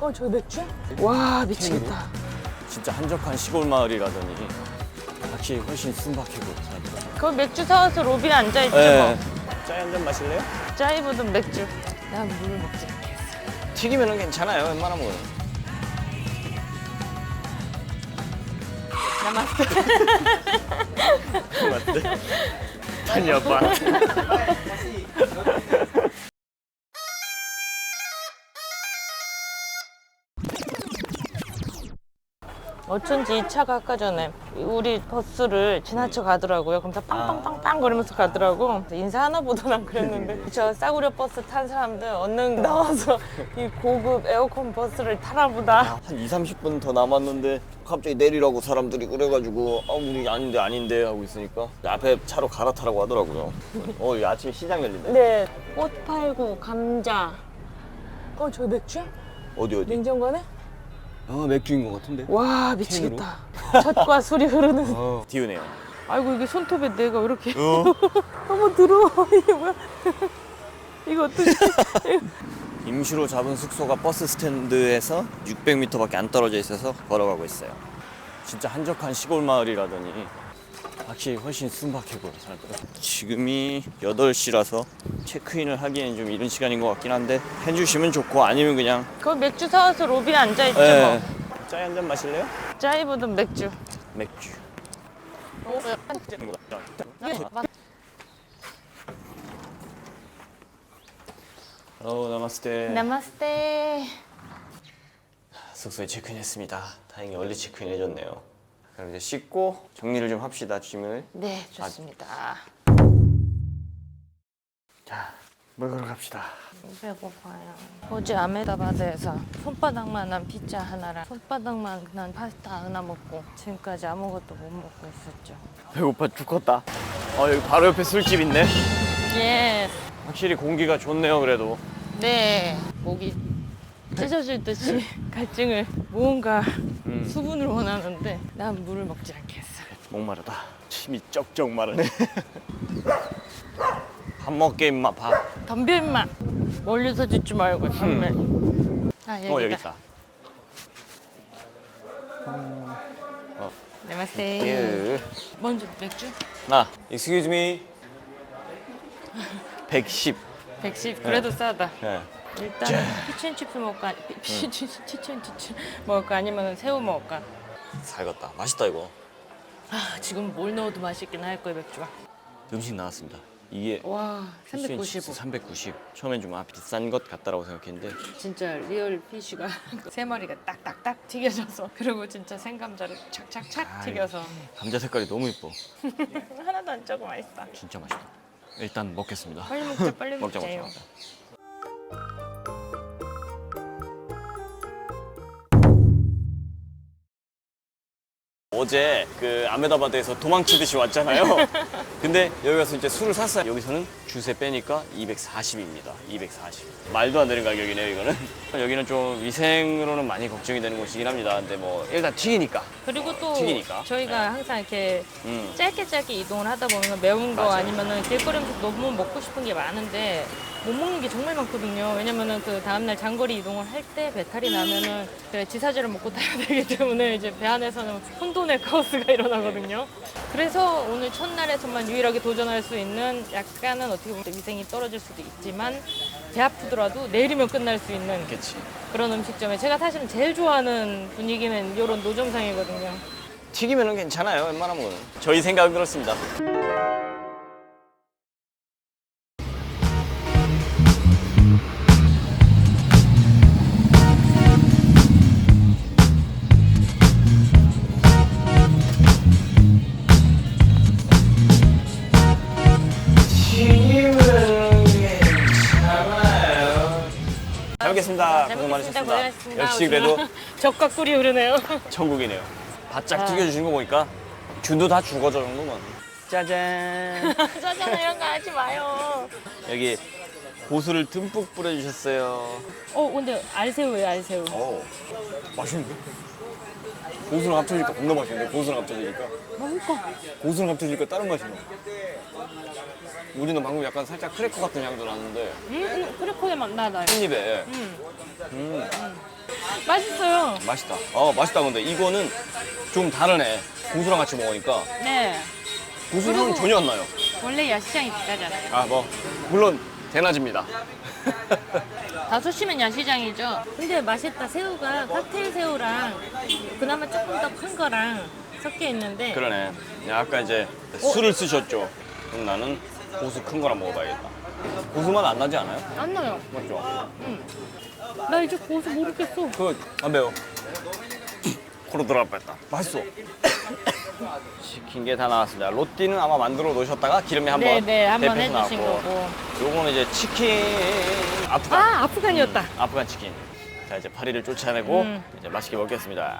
어, 저 맥주? 와, 미치겠다. 진짜 한적한 시골 마을이라더니 확실히 훨씬 순박하고 사람들. 그 맥주 사와서 로비에 앉아있죠, 네. 뭐. 짜이 한잔 마실래요? 짜이보든 맥주. 난 물을 먹지 않겠어. 튀기면은 괜찮아요. 웬만하면. 나마스테. 맞대. 아 어쩐지 이 차가 아까 전에 우리 버스를 지나쳐 가더라고요. 그럼 다 빵빵빵빵 거리면서 가더라고. 인사 하나 보다 난 그랬는데 저 싸구려 버스 탄 사람들 얼른 나와서 이 고급 에어컨 버스를 타나 보다. 한 2, 30분 더 남았는데 갑자기 내리라고 사람들이 그래가지고 아 우리 아닌데 아닌데 하고 있으니까 앞에 차로 갈아타라고 하더라고요. 어 여기 아침에 시장 열린다. 네. 꽃 팔고 감자. 어, 저 맥주야? 어디 어디? 냉장고네? 아 맥주인 것 같은데. 와, 미치겠다. 젖과 술이 흐르는. 어. 디우네요. 아이고, 이게 손톱에 내가 왜 이렇게. 어? 너무 더러워. 이게 뭐야? 이거 어떻게. 임시로 잡은 숙소가 버스 스탠드에서 600m밖에 안 떨어져 있어서 걸어가고 있어요. 진짜 한적한 시골 마을이라더니 확실히 훨씬 순박하고 사람들. 지금이 8시라서 체크인을 하기엔 좀 이른 시간인 것 같긴 한데 해주시면 좋고 아니면 그냥 그 맥주 사와서 로비에 앉아있죠, 예. 뭐. 짜이 한 잔 마실래요? 짜이보든 맥주. 맥주. 어 나마스테. 나마스테. 숙소에 체크인 했습니다. 다행히 얼리 체크인 해줬네요. 그럼 이제 씻고 정리를 좀 합시다 짐을. 네, 좋습니다. 자, 먹으러 갑시다. 배고파요. 어제 아메다바드에서 손바닥만한 피자 하나랑 손바닥만한 파스타 하나 먹고 지금까지 아무것도 못 먹고 있었죠. 배고파 죽겠다. 아 여기 바로 옆에 술집 있네. 예. 확실히 공기가 좋네요 그래도. 네. 목이 찢어질 듯이 갈증을 무언가 음. 수분을 원하는데 난 물을 먹지 않겠어. 목마르다. 침이 쩍쩍 마르네. 밥 먹게 임마 밥. 덤벼 임마. 멀리서 짓지 말고 정말. 아 여기다. 어 여기 있다. 안녕하세요. 예. 먼저 맥주? 나, excuse me. 110. 110. 그래도 싸다. 예. 일단 피치앤칩스 먹을까? 피- 피치 치치앤칩스 먹을까? 아니면 새우 먹을까? 살겠다. 맛있다 이거. 아 지금 뭘 넣어도 맛있긴 할 거예요 맥주가. 음식 나왔습니다. 이게 와 395. 390. 처음엔 좀 아, 비싼 것 같다라고 생각했는데 진짜 리얼 피쉬가 세 마리가 딱딱딱 튀겨져서 그리고 진짜 생감자를 착착착 튀겨서 감자 색깔이 너무 이뻐. 하나도 안 짜고 맛있다. 진짜 맛있다. 일단 먹겠습니다. 빨리 먹자 빨리 먹자. 먹자. 어제 그 아메다바드에서 도망치듯이 왔잖아요. 근데 여기 가서 이제 술을 샀어요. 여기서는 주세 빼니까 240입니다. 240. 말도 안 되는 가격이네요, 이거는. 여기는 좀 위생으로는 많이 걱정이 되는 곳이긴 합니다. 근데 뭐 일단 튀기니까. 그리고 또 튀기니까. 저희가 항상 이렇게 음. 짧게 짧게 이동을 하다 보면 매운 거 맞아요. 아니면은 길거리 음식 너무 먹고 싶은 게 많은데 못 먹는 게 정말 많거든요. 왜냐면은 그 다음날 장거리 이동을 할 때 배탈이 나면은 그 지사제를 먹고 타야 되기 때문에 이제 배 안에서는 혼돈의 카오스가 일어나거든요. 그래서 오늘 첫날에서만 유일하게 도전할 수 있는 약간은 어떻게 보면 위생이 떨어질 수도 있지만 배 아프더라도 내일이면 끝날 수 있는 그치. 그런 음식점에 제가 사실은 제일 좋아하는 분위기는 이런 노점상이거든요. 튀기면은 괜찮아요, 웬만하면. 저희 생각은 그렇습니다. 고생. 많으셨습니다. 고생하셨습니다. 역시 그래도 적과 꿀이 흐르네요. 천국이네요. 바짝 아. 튀겨주신 거 보니까 균도 다 죽어져 정도면. 짜잔. 짜잔 이런 거 하지 마요. 여기 고수를 듬뿍 뿌려주셨어요. 어 근데 알새우예요 알새우. 오, 맛있는데? 고수랑 합쳐지니까 겁나 맛있는데? 고수랑 합쳐지니까. 맛있어. 고수랑 합쳐지니까 다른 맛이 나. 우리는 방금 약간 살짝 크래커 같은 향도 나는데 음, 음 크래커의 맛 나나요. 한 입에 음, 음, 맛있어요. 맛있다. 어 맛있다 근데 이거는 좀 다르네. 고수랑 같이 먹으니까 네. 고수 향 그리고- 전혀 안 나요. 원래 야시장이 비싸잖아요. 아 뭐 물론 대낮입니다. 5시면 야시장이죠. 근데 맛있다. 새우가 칵테일 새우랑 그나마 조금 더 큰 거랑 섞여 있는데 그러네. 아까 이제 술을 쓰셨죠. 그럼 나는 고수 큰 거랑 먹어봐야겠다. 고수 맛 안 나지 않아요? 안 나요. 맞죠? 나 이제 고수 모르겠어. 그 안 매워. 코로 들어갈 뻔했다. 맛있어. 시킨 게 다 나왔습니다. 로띠는 아마 만들어 놓으셨다가 기름에 한번 네, 네, 한번 데펴서 해주신 나왔고. 거고. 요거는 이제 치킨 아프간 아, 아프간이었다. 아프간 치킨. 자 이제 파리를 쫓아내고 음. 이제 맛있게 먹겠습니다.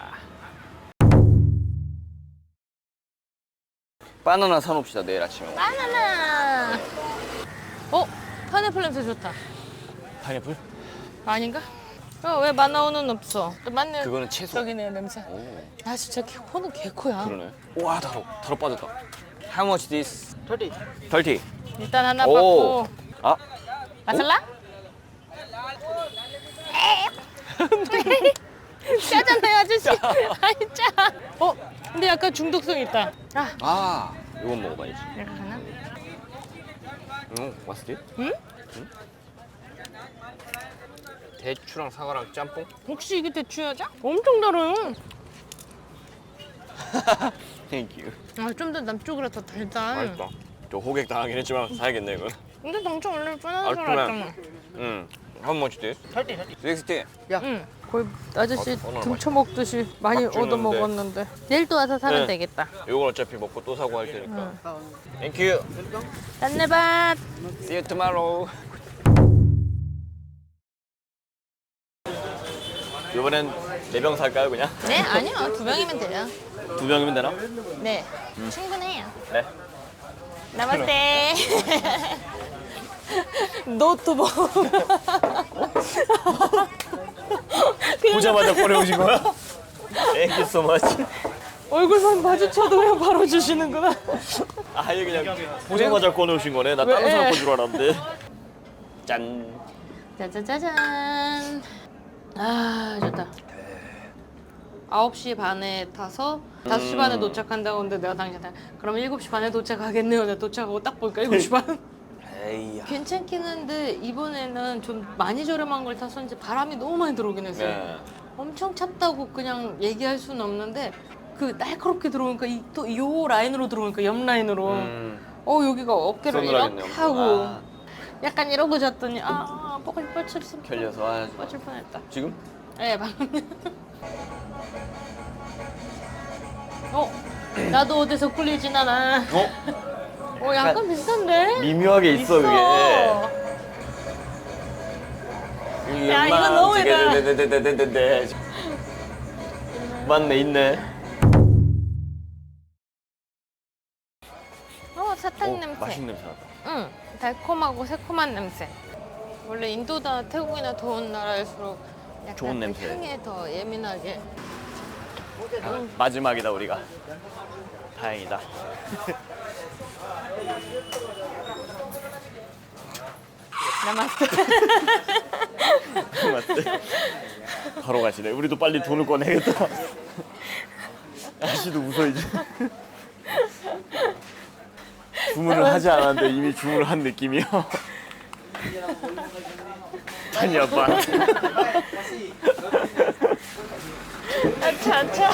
바나나 사놓읍시다 내일 아침에. 바나나. 어, 파인애플 냄새 좋다. 파인애플? 아닌가? 어, 왜 마나오는 없어? 또 맞네. 그거는 채소. 저기네 냄새. 오나 진짜 개, 코는 개코야. 그러네. 와 다로 다로 빠졌다. How much this? 30. 30. 일단 하나 오. 받고. 아 마살라? 짜잖아요 아저씨. 아이 짜. 어, 근데 약간 중독성 있다. 아, 아, 이건 먹어봐야지. 이렇게 하나? 응, 맛있지? 응? 대추랑 사과랑 짬뽕? 혹시 이게 대추야자? 엄청 달아요. 땡큐. 아, 좀 더 남쪽이라 더 달다. 맛있다. 저 호객 당하긴 했지만 사야겠네 이거. 근데 당초 원래 뻔한 줄 얼큰해. 알았잖아. 응. How much this? 30, 30. 60. 응. 거의 아저씨 어, 오늘 등쳐 먹듯이 많이 막 주는데. 얻어 먹었는데. 내일 또 와서 사면 네. 되겠다. 이건 어차피 먹고 또 사고 할 테니까. 땡큐. 짠내밭. See you tomorrow. 이번엔 네 병 살까요 그냥? 네, 아니요. 두 병이면 돼요. 두 병이면 되나? 네, 충분해요. 네. 나마스테. 노트북. 보자마자 꺼내오신 거야? Thank you so much. 얼굴만 마주쳐도 그냥 바로 주시는구나. 아예 그냥 보자마자 꺼내오신 거네. 나 다른 왜? 사람 건줄 알았는데. 짠. 짜자자잔. 아, 좋다. 9시 반에 타서 5시 반에 도착한다고 하는데 내가 당장 그럼 7시 반에 도착하겠네요. 내가 도착하고 딱 보니까 7시 반. 에이야. 괜찮긴 한데 이번에는 좀 많이 저렴한 걸 탔었는지 바람이 너무 많이 들어오긴 했어요. 네. 엄청 찼다고 그냥 얘기할 수는 없는데 그 날카롭게 들어오니까 또 요 라인으로 들어오니까 옆 라인으로 음. 어 여기가 어깨를 서늘하겠네요. 이렇게 하고 아. 약간 이러고 잤더니 아 뻐글 뻗칠 뻔 결려서 아, 뻗칠 뻔했다. 지금? 네 방금. 어 나도 어디서 꿀리진 않아. 어? 어 약간 비슷한데? 미묘하게 있어, 그게. 야, 이거 너무 이다. 네네네네네네. 맞네, 있네. 어 사탕 오, 냄새. 맛있는 냄새 나다. 응, 달콤하고 새콤한 냄새. 원래 인도나 태국이나 더운 나라일수록 약간 좋은 그 냄새. 향에 더 예민하게. 아, 마지막이다, 우리가. 다행이다. 남았어. 맞대. 바로 가시네. 우리도 빨리 돈을 꺼내겠다. 아씨도 웃어 이제. 주문을 하지 않았는데 이미 주문을 한 느낌이야. 아니 아빠. 아차 아차.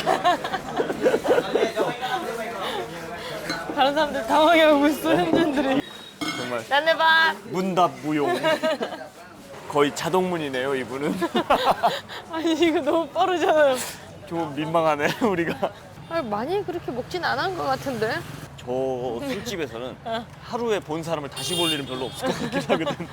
다른 사람들 당황해하고 있어 현진들이. 정말 나네 봐. 문답 무용. 거의 자동문이네요 이분은. 아니 이거 너무 빠르잖아요. 좀 민망하네 우리가. 아니, 많이 그렇게 먹진 않은 것 같은데. 저 술집에서는 하루에 본 사람을 다시 볼 일은 별로 없을 것 같긴 하거든.